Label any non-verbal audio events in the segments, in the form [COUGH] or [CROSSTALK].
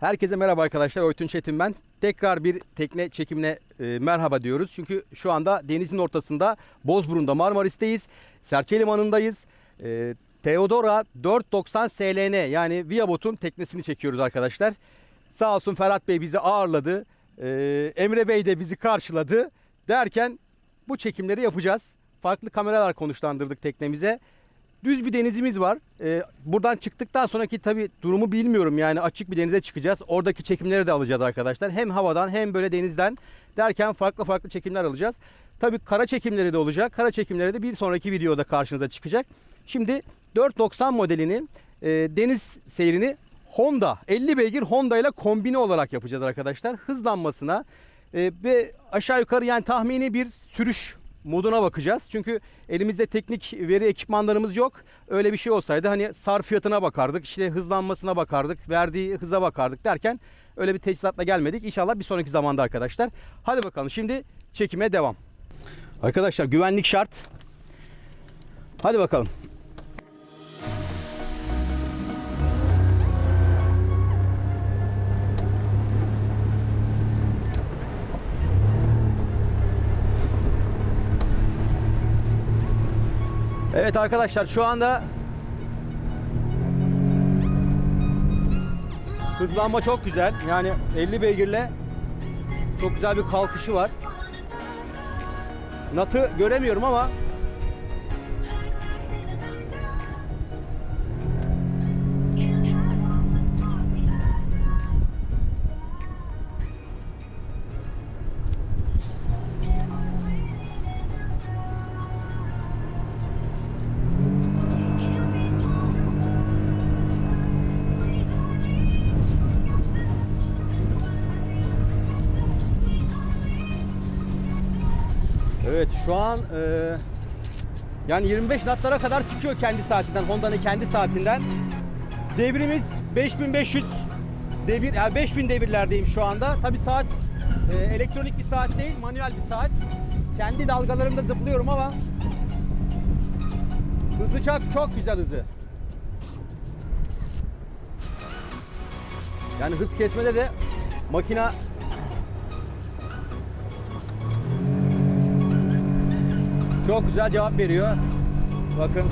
Herkese merhaba arkadaşlar. Oytun Çetin ben. Tekrar bir tekne çekimine e, merhaba diyoruz. Çünkü şu anda denizin ortasında Bozburun'da Marmaris'teyiz. Serçe Limanı'ndayız. E, Teodora 490 SLN yani Viabot'un teknesini çekiyoruz arkadaşlar. Sağ olsun Ferhat Bey bizi ağırladı. E, Emre Bey de bizi karşıladı. Derken bu çekimleri yapacağız. Farklı kameralar konuşlandırdık teknemize. Düz bir denizimiz var. Ee, buradan çıktıktan sonraki tabi durumu bilmiyorum. Yani açık bir denize çıkacağız. Oradaki çekimleri de alacağız arkadaşlar. Hem havadan hem böyle denizden derken farklı farklı çekimler alacağız. Tabi kara çekimleri de olacak. Kara çekimleri de bir sonraki videoda karşınıza çıkacak. Şimdi 490 modelinin e, deniz seyrini Honda 50 beygir Honda ile kombine olarak yapacağız arkadaşlar. Hızlanmasına e, ve aşağı yukarı yani tahmini bir sürüş moduna bakacağız. Çünkü elimizde teknik veri ekipmanlarımız yok. Öyle bir şey olsaydı hani sar fiyatına bakardık, işte hızlanmasına bakardık, verdiği hıza bakardık derken öyle bir teçhizatla gelmedik. İnşallah bir sonraki zamanda arkadaşlar. Hadi bakalım şimdi çekime devam. Arkadaşlar güvenlik şart. Hadi bakalım. Evet arkadaşlar şu anda hızlanma çok güzel. Yani 50 beygirle çok güzel bir kalkışı var. Natı göremiyorum ama şu an e, yani 25 knotlara kadar çıkıyor kendi saatinden. Honda'nın kendi saatinden. Devrimiz 5500 devir yani 5000 devirlerdeyim şu anda. Tabi saat e, elektronik bir saat değil, manuel bir saat. Kendi dalgalarımda zıplıyorum ama hızı çok çok güzel hızı. Yani hız kesmede de makina çok güzel cevap veriyor. Bakın.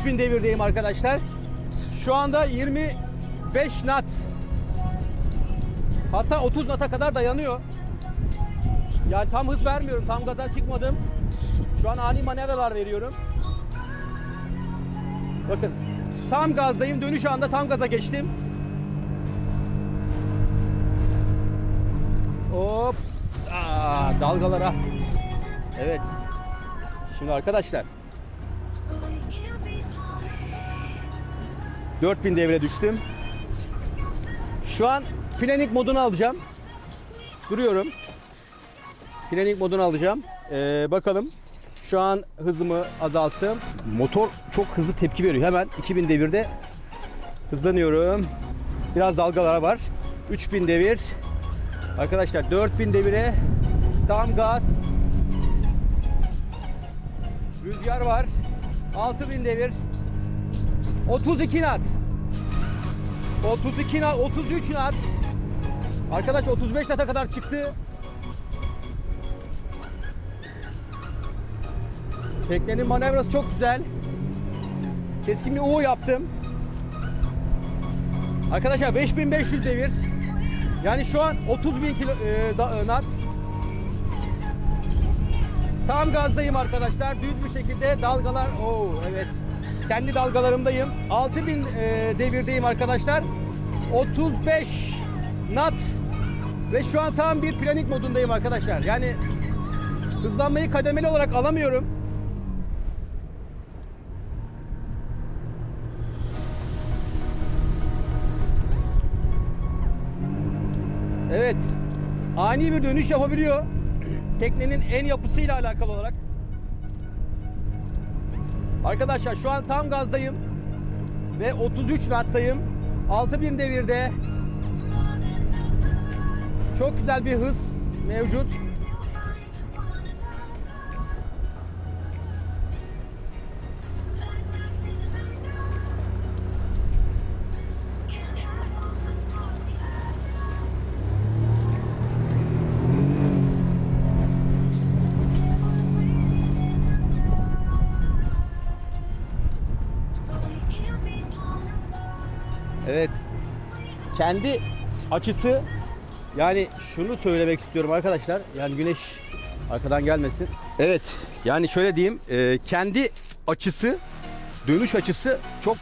...5000 devirdeyim arkadaşlar. Şu anda 25 knot. Hatta 30 knot'a kadar dayanıyor. Yani tam hız vermiyorum. Tam gaza çıkmadım. Şu an ani manevralar veriyorum. Bakın. Tam gazdayım. Dönüş anda tam gaza geçtim. Hop. Aa, dalgalara. Evet. Şimdi arkadaşlar 4000 devre düştüm. Şu an planik modunu alacağım. Duruyorum. Planik modunu alacağım. Ee, bakalım. Şu an hızımı azalttım. Motor çok hızlı tepki veriyor. Hemen 2000 devirde hızlanıyorum. Biraz dalgalara var. 3000 devir. Arkadaşlar 4000 devire tam gaz. Rüzgar var. 6000 devir. 32 nat. 32 nat, 33 nat. Arkadaş 35 nata kadar çıktı. Teknenin manevrası çok güzel. Keskin bir U yaptım. Arkadaşlar 5500 devir. Yani şu an 30 bin kilo, e, da, e, nat. Tam gazdayım arkadaşlar. Düz bir şekilde dalgalar. Oo evet. Kendi dalgalarımdayım. 6000 e, devirdeyim arkadaşlar. 35 nat ve şu an tam bir planik modundayım arkadaşlar. Yani hızlanmayı kademeli olarak alamıyorum. Evet. ani bir dönüş yapabiliyor. Teknenin en yapısıyla alakalı olarak. Arkadaşlar şu an tam gazdayım. Ve 33 nattayım. 6000 devirde. Çok güzel bir hız mevcut. Evet. Kendi açısı yani şunu söylemek istiyorum arkadaşlar. Yani güneş arkadan gelmesin. Evet. Yani şöyle diyeyim. e, kendi açısı dönüş açısı çok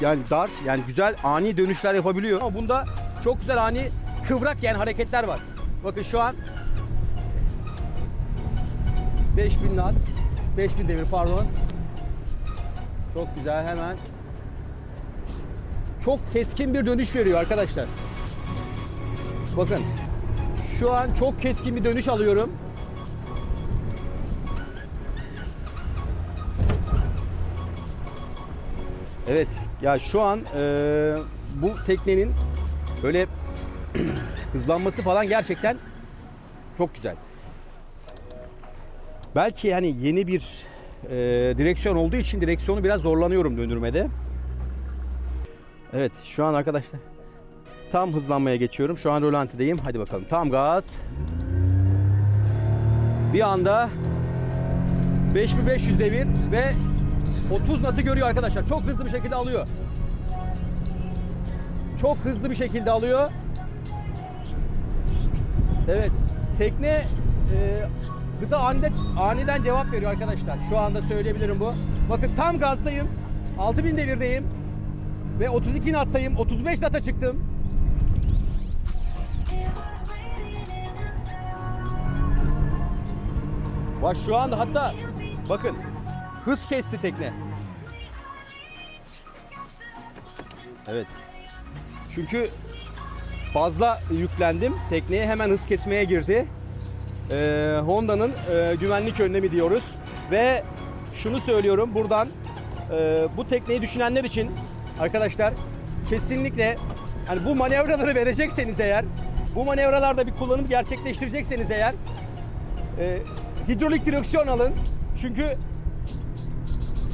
yani dar yani güzel ani dönüşler yapabiliyor. Ama bunda çok güzel ani kıvrak yani hareketler var. Bakın şu an 5000 knot 5000 devir pardon. Çok güzel hemen çok keskin bir dönüş veriyor arkadaşlar. Bakın şu an çok keskin bir dönüş alıyorum. Evet ya şu an eee, bu teknenin böyle [CLEARS THROAT] hızlanması falan gerçekten çok güzel. Belki hani yeni bir eee, direksiyon olduğu için direksiyonu biraz zorlanıyorum döndürmede. Evet şu an arkadaşlar tam hızlanmaya geçiyorum. Şu an rolantideyim. Hadi bakalım. Tam gaz. Bir anda 5500 devir ve 30 natı görüyor arkadaşlar. Çok hızlı bir şekilde alıyor. Çok hızlı bir şekilde alıyor. Evet. Tekne e, hıza aniden, aniden cevap veriyor arkadaşlar. Şu anda söyleyebilirim bu. Bakın tam gazdayım. 6000 devirdeyim. Ve 32 nattayım. 35 nata çıktım. Bak şu anda hatta bakın hız kesti tekne. Evet. Çünkü fazla yüklendim. Tekneye hemen hız kesmeye girdi. Ee, Honda'nın e, güvenlik önlemi diyoruz. Ve şunu söylüyorum buradan e, bu tekneyi düşünenler için arkadaşlar kesinlikle hani bu manevraları verecekseniz eğer bu manevralarda bir kullanım gerçekleştirecekseniz eğer e, hidrolik direksiyon alın. Çünkü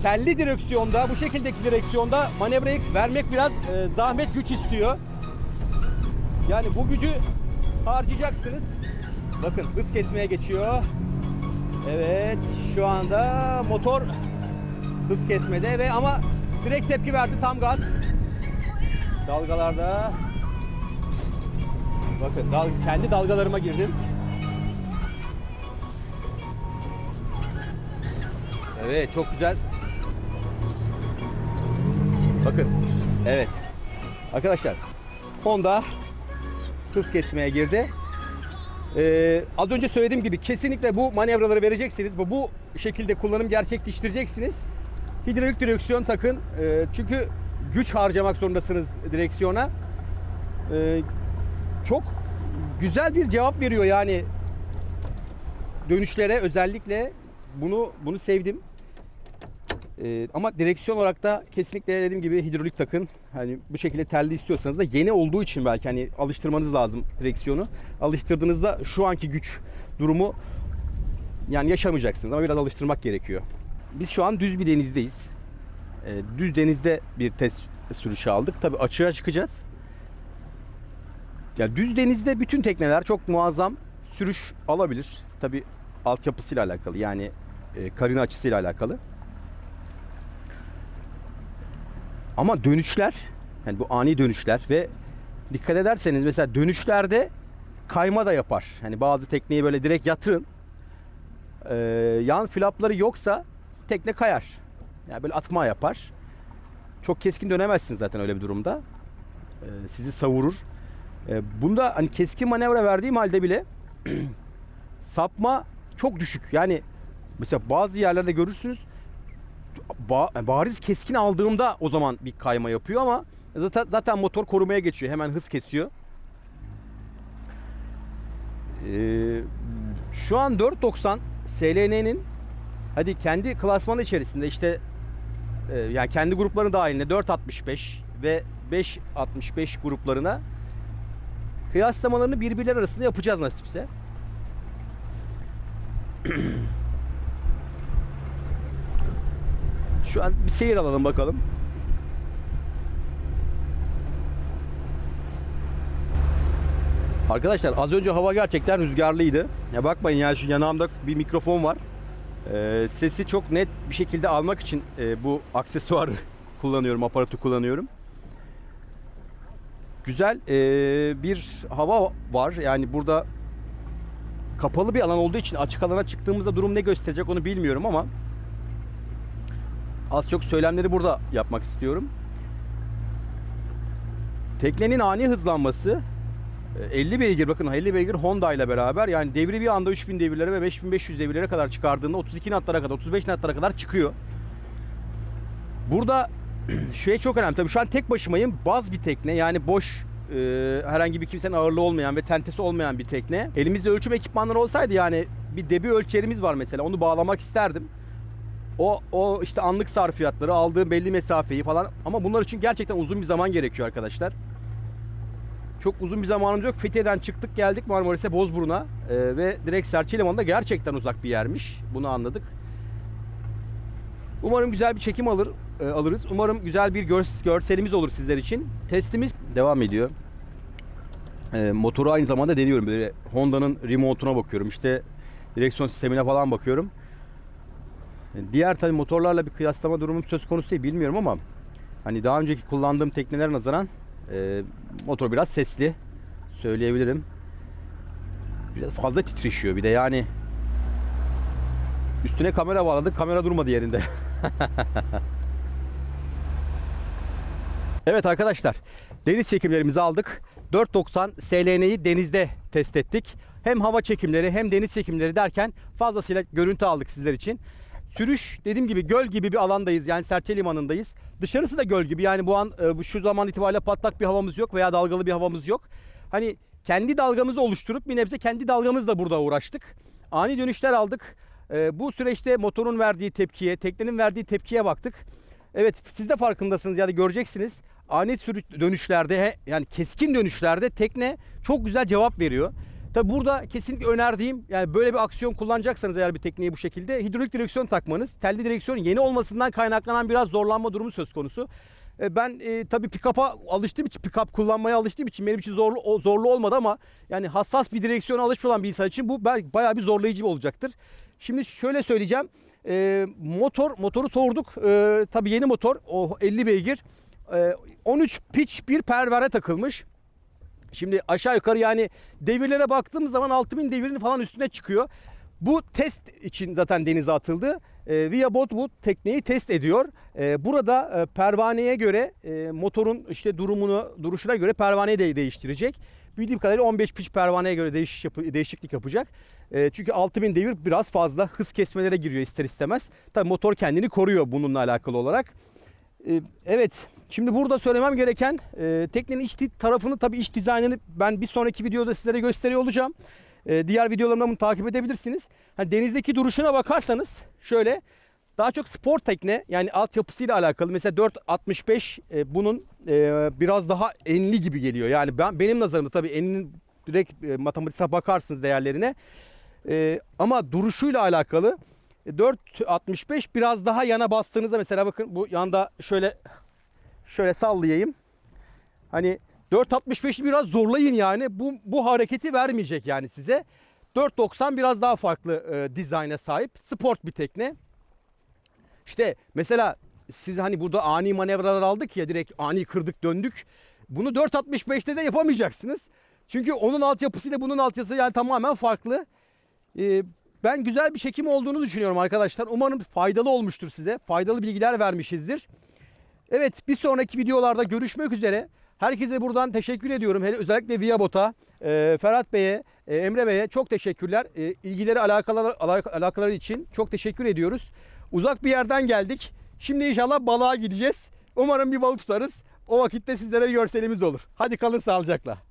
telli direksiyonda bu şekildeki direksiyonda manevrayı vermek biraz e, zahmet güç istiyor. Yani bu gücü harcayacaksınız. Bakın hız kesmeye geçiyor. Evet şu anda motor hız kesmede ve ama direkt tepki verdi tam gaz. Dalgalarda bakın dal, kendi dalgalarıma girdim. Evet çok güzel. Bakın. Evet. Arkadaşlar Honda hız kesmeye girdi. Ee, az önce söylediğim gibi kesinlikle bu manevraları vereceksiniz. Bu, bu şekilde kullanım gerçekleştireceksiniz. Hidrolik direksiyon takın. Ee, çünkü güç harcamak zorundasınız direksiyona. Ee, çok güzel bir cevap veriyor yani dönüşlere özellikle bunu bunu sevdim. Ee, ama direksiyon olarak da kesinlikle dediğim gibi hidrolik takın. Hani bu şekilde telli istiyorsanız da yeni olduğu için belki hani alıştırmanız lazım direksiyonu. Alıştırdığınızda şu anki güç durumu yani yaşamayacaksınız ama biraz alıştırmak gerekiyor. Biz şu an düz bir denizdeyiz. Ee, düz denizde bir test sürüşü aldık. Tabii açığa çıkacağız. Ya düz denizde bütün tekneler çok muazzam sürüş alabilir. Tabii altyapısıyla alakalı yani e, karina açısıyla alakalı. Ama dönüşler yani bu ani dönüşler ve dikkat ederseniz mesela dönüşlerde kayma da yapar. Hani bazı tekneyi böyle direkt yatırın. Ee, yan flapları yoksa tekne kayar. Yani böyle atma yapar. Çok keskin dönemezsiniz zaten öyle bir durumda. Ee, sizi savurur. Ee, bunda hani keskin manevra verdiğim halde bile [CLEARS THROAT] sapma çok düşük. Yani mesela bazı yerlerde görürsünüz ba- bariz keskin aldığımda o zaman bir kayma yapıyor ama zaten zaten motor korumaya geçiyor. Hemen hız kesiyor. Ee, şu an 4.90 SLN'nin hadi kendi klasmanı içerisinde işte e, yani kendi grupları dahilinde 4.65 ve 5.65 gruplarına kıyaslamalarını birbirleri arasında yapacağız nasipse. Şu an bir seyir alalım bakalım. Arkadaşlar az önce hava gerçekten rüzgarlıydı. Ya bakmayın ya şu yanağımda bir mikrofon var. Ee, sesi çok net bir şekilde almak için e, bu aksesuarı [LAUGHS] kullanıyorum, aparatı kullanıyorum. Güzel e, bir hava var. Yani burada kapalı bir alan olduğu için açık alana çıktığımızda durum ne gösterecek onu bilmiyorum ama az çok söylemleri burada yapmak istiyorum. Teknenin ani hızlanması 50 beygir bakın 50 beygir Honda ile beraber yani devri bir anda 3000 devirlere ve 5500 devirlere kadar çıkardığında 32 knotlara kadar 35 knotlara kadar çıkıyor. Burada [CLEARS THROAT] şey çok önemli tabii şu an tek başımayım baz bir tekne yani boş e, herhangi bir kimsenin ağırlığı olmayan ve tentesi olmayan bir tekne. Elimizde ölçüm ekipmanları olsaydı yani bir debi ölçerimiz var mesela onu bağlamak isterdim. O, o işte anlık sarfiyatları aldığım belli mesafeyi falan ama bunlar için gerçekten uzun bir zaman gerekiyor arkadaşlar. Çok uzun bir zamanımız yok. Fethiye'den çıktık geldik Marmaris'e Bozburun'a Ee, ve direkt Serçe Limanı'nda gerçekten uzak bir yermiş. Bunu anladık. Umarım güzel bir çekim alır e, alırız. Umarım güzel bir gör- görselimiz olur sizler için. Testimiz devam ediyor. Ee, motoru aynı zamanda deniyorum. Böyle Honda'nın remote'una bakıyorum. İşte direksiyon sistemine falan bakıyorum. Diğer tabii motorlarla bir kıyaslama durumum söz konusu değil bilmiyorum ama hani daha önceki kullandığım teknelere nazaran e, motor biraz sesli söyleyebilirim. Biraz fazla titreşiyor bir de yani üstüne kamera bağladık kamera durmadı yerinde. [LAUGHS] evet arkadaşlar deniz çekimlerimizi aldık. 490 SLN'yi denizde test ettik. Hem hava çekimleri hem deniz çekimleri derken fazlasıyla görüntü aldık sizler için. Sürüş dediğim gibi göl gibi bir alandayız. Yani Serçe Limanı'ndayız. Dışarısı da göl gibi. Yani bu an e, şu zaman itibariyle patlak bir havamız yok veya dalgalı bir havamız yok. Hani kendi dalgamızı oluşturup bir nebze kendi dalgamızla burada uğraştık. Ani dönüşler aldık. E, bu süreçte motorun verdiği tepkiye, teknenin verdiği tepkiye baktık. Evet siz de farkındasınız yani göreceksiniz. Ani sürüş dönüşlerde yani keskin dönüşlerde tekne çok güzel cevap veriyor. Tabi burada kesinlikle önerdiğim yani böyle bir aksiyon kullanacaksanız eğer bir tekneyi bu şekilde hidrolik direksiyon takmanız. Telli direksiyon yeni olmasından kaynaklanan biraz zorlanma durumu söz konusu. E, Ben e, tabii pick-up'a alıştığım için, pick-up kullanmaya alıştığım için benim için zorlu zorlu olmadı ama yani hassas bir direksiyona alışmış olan bir insan için bu bayağı bir zorlayıcı olacaktır. Şimdi şöyle söyleyeceğim. E, motor motoru sorduk. E, tabii yeni motor o 50 beygir. E, 13 pitch bir pervane takılmış. Şimdi aşağı yukarı yani devirlere baktığımız zaman 6000 devirin falan üstüne çıkıyor. Bu test için zaten denize atıldı. E, Via Bot bu tekneyi test ediyor. E, burada e, pervaneye göre e, motorun işte durumunu duruşuna göre pervaneyi de değiştirecek. Bildiğim kadarıyla 15 piç pervaneye göre değiş, yapı- değişiklik yapacak. E, çünkü 6000 devir biraz fazla hız kesmelere giriyor ister istemez. Tabii motor kendini koruyor bununla alakalı olarak. Ee, Evet. Şimdi burada söylemem gereken e, teknenin iç tarafını tabii iç dizaynını ben bir sonraki videoda sizlere gösteriyor olacağım. E, diğer videolarımda bunu takip edebilirsiniz. Hani denizdeki duruşuna bakarsanız şöyle daha çok spor tekne yani altyapısıyla alakalı. Mesela 465 e, bunun e, biraz daha enli gibi geliyor. Yani ben benim nazarımda tabii eninin direkt e, matematiksel bakarsınız değerlerine. E, ama duruşuyla alakalı e, 4.65 biraz daha yana bastığınızda mesela bakın bu yanda şöyle şöyle sallayayım. Hani 4.65'i biraz zorlayın yani. Bu bu hareketi vermeyecek yani size. 4.90 biraz daha farklı e, dizayna sahip. Sport bir tekne. İşte mesela siz hani burada ani manevralar aldık ya direkt ani kırdık döndük. Bunu 4.65'te de yapamayacaksınız. Çünkü onun altyapısıyla bunun altyapısı yani tamamen farklı. Ee, ben güzel bir çekim olduğunu düşünüyorum arkadaşlar. Umarım faydalı olmuştur size. Faydalı bilgiler vermişizdir. Evet bir sonraki videolarda görüşmek üzere. Herkese buradan teşekkür ediyorum. Hele özellikle Viyabot'a, e, Ferhat Bey'e, e, Emre Bey'e çok teşekkürler. E, ilgileri alakaları, alak- alakaları için çok teşekkür ediyoruz. Uzak bir yerden geldik. Şimdi inşallah balığa gideceğiz. Umarım bir balık tutarız. O vakitte sizlere bir görselimiz olur. Hadi kalın sağlıcakla.